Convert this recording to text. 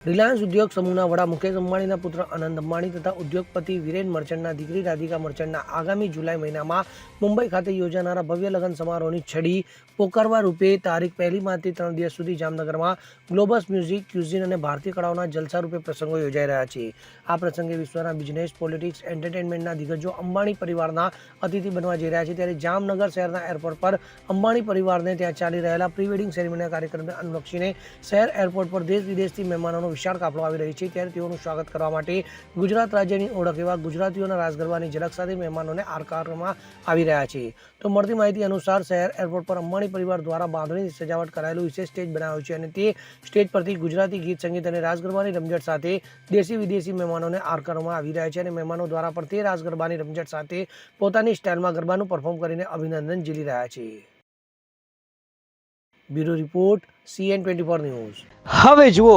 Reliance ઉદ્યોગ સમૂહના વડા મુકેશ અંબાણીના પુત્ર આનંદ અંબાણી તથા ઉદ્યોગપતિ વિરેન મર્ચન્ટના દીકરી રાધિકા મર્ચન્ટના આગામી જુલાઈ મહિનામાં મુંબઈ ખાતે યોજાનારા ભવ્ય લગ્ન સમારોહની છડી પોકારવા રૂપે તારીખ પહેલી માર્ચથી ત્રણ દિવસ સુધી જામનગરમાં ગ્લોબસ મ્યુઝિક, ક્યુઝિન અને ભારતીય કળાઓના જલસા રૂપે પ્રસંગો યોજાઈ રહ્યા છે. આ પ્રસંગે વિશ્વના બિઝનેસ, પોલિટિક્સ, એન્ટરટેનમેન્ટના દિગ્ગજો અંબાણી પરિવારના અતિથિ બનવા જઈ રહ્યા છે. ત્યારે જામનગર શહેરના એરપોર્ટ પર અંબાણી પરિવારને ત્યાં ચાલી રહેલા પ્રી વેડિંગ સેરેમનીના કાર્યક્રમને અનુલક્ષીને શહેર એરપોર્ટ પર દેશ વિદેશથી મહેમાનોનો વિશાળ કાફલો આવી રહી છે. ત્યારે તેઓનું સ્વાગત કરવા માટે ગુજરાત રાજ્યની ઓળખ એવા ગુજરાતીઓના રાજગરબાની ઝલક સાથે મહેમાનોને આવકારવામાં આવી રહ્યા છે. તો મળતી માહિતી અનુસાર શહેર એરપોર્ટ પર અંબાણી પરિવાર દ્વારા બાંધણીની સજાવટ કરાયેલું વિશેષ સ્ટેજ બનાવ્યું છે અને તે સ્ટેજ પરથી ગુજરાતી ગીત, સંગીત અને રાજગરબાની રમઝટ સાથે દેશી વિદેશી મહેમાનોને આવકારવામાં આવી રહ્યા છે અને મહેમાનો દ્વારા પણ તે રાજગરબાની રમઝટ સાથે પોતાની સ્ટાઇલમાં ગરબાનું પરફોર્મ કરીને અભિનંદન ઝીલી રહ્યા છે. Bureau report CN twenty four news. હવે જુઓ